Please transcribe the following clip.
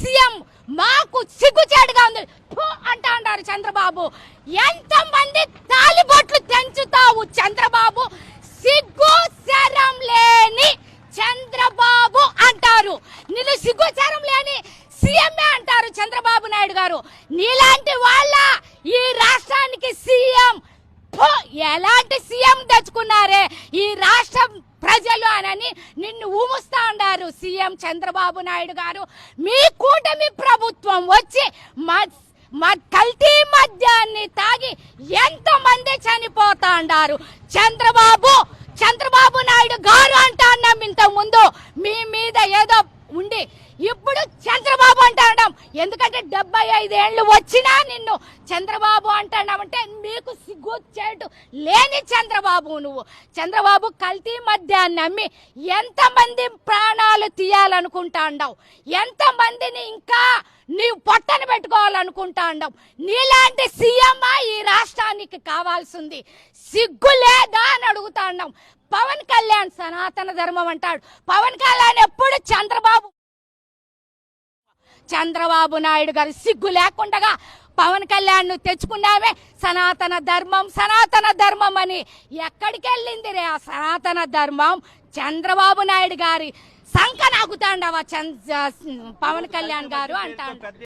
CM మాకు సిగ్గుచేటుగా ఉంది. అంటా అంటారు చంద్రబాబు. ఎంతమంది తాలిబొట్లు తెంచుతావు చంద్రబాబు? సిగ్గు శరం లేని చంద్రబాబు అంటారు. నిన్ను సిగ్గు శరం లేని సీఎంఏ అంటారు చంద్రబాబు నాయుడు గారు. నీలాంటి వాళ్ళ ఈ రాష్ట్రానికి సీఎం. ఎలాంటి సీఎం తెచ్చుకున్నారే? ఈ రాష్ట్రం ప్రజలు నిన్ను ఊముస్తా ఉన్నారు సీఎం చంద్రబాబు నాయుడు గారు. మీ కూటమి ప్రభుత్వం వచ్చి మా మా కల్తీ మద్యాన్ని తాగి ఎంతో మంది చనిపోతాండారు చంద్రబాబు చంద్రబాబు నాయుడు గారు అంటా అన్నాం ఇంత ముందు మీ మీద ఏదో ఉండి. ఇప్పుడు చంద్రబాబు ఎందుకంటే డెబ్బై ఐదేళ్ళు వచ్చినా నిన్ను చంద్రబాబు అంటాడామంటే మీకు సిగ్గు చేటు లేని చంద్రబాబు నువ్వు. చంద్రబాబు కల్తీ మద్యాన్ని అమ్మి ఎంతమంది ప్రాణాలు తీయాలనుకుంటా అండావు ఎంతమందిని ఇంకా నీవు పొట్టను పెట్టుకోవాలనుకుంటా అండావు నీలాంటి సీఎం ఈ రాష్ట్రానికి కావాల్సింది. సిగ్గు లేదా అని అడుగుతా ఉన్నాం పవన్ కళ్యాణ్ సనాతన ధర్మం అంటాడు. పవన్ కళ్యాణ్ ఎప్పుడు చంద్రబాబు చంద్రబాబు నాయుడు గారు సిగ్గు లేకుండా పవన్ కళ్యాణ్ను తెచ్చుకున్నామే సనాతన ధర్మం సనాతన ధర్మం అని ఎక్కడికి వెళ్ళింది రే ఆ సనాతన ధర్మం? చంద్రబాబు నాయుడు గారి సంఖ నాకుతాండవా చంద్ర పవన్ కళ్యాణ్ గారు అంటాడు.